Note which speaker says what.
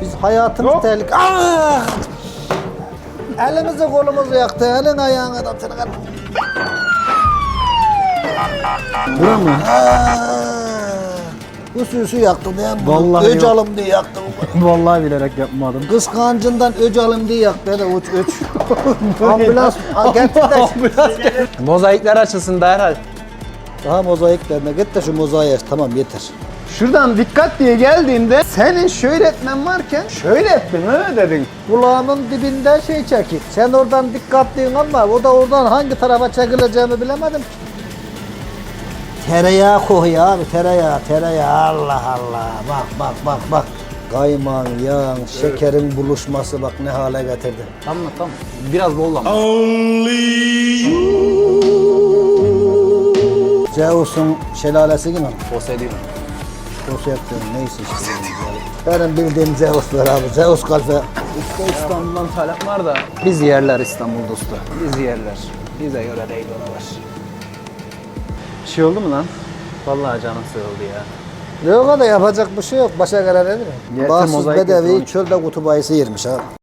Speaker 1: Biz hayatımız
Speaker 2: Yok.
Speaker 1: tehlike... Ah! Elimizi kolumuzu yaktı. Elin ayağın adam seni kal.
Speaker 2: Bura mı?
Speaker 1: Bu süsü yaktım ya.
Speaker 2: Vallahi
Speaker 1: öc
Speaker 2: yok.
Speaker 1: alım diye yaktım.
Speaker 2: Vallahi bilerek yapmadım.
Speaker 1: Kıskancından öc alım diye yaktı. Hele uç öç. Ambulans. Ha, Getir de.
Speaker 2: Mozaikler açılsın derhal.
Speaker 1: Daha mozaiklerine git de şu mozaiği aç. Tamam yeter.
Speaker 2: Şuradan dikkat diye geldiğimde senin şöyle etmen varken şöyle ettin öyle dedin.
Speaker 1: Kulağımın dibinde şey çekik. Sen oradan dikkatliyim ama o da oradan hangi tarafa çekileceğimi bilemedim. Tereyağı koy abi tereyağı tereyağı Allah Allah bak bak bak bak. Kaymağın, yağın, şekerin buluşması bak ne hale getirdi.
Speaker 2: Tamam tamam. Biraz bol ama.
Speaker 1: Zeus'un şelalesi gibi mi?
Speaker 2: Poseidon.
Speaker 1: Poseidon neyse işte. Benim bildiğim Zeus var abi. Zeus kalfe.
Speaker 2: Usta İstanbul'dan talep var da. Biz yerler İstanbul'da usta. Biz yerler. Bize göre değil oralar. Bir şey oldu mu lan? Vallahi canım sıkıldı ya.
Speaker 1: Yok da yapacak bir şey yok. Başa gelen nedir?
Speaker 2: Yeter,
Speaker 1: Bağımsız
Speaker 2: mozaik
Speaker 1: bedevi çölde kutup ayısı yermiş ha.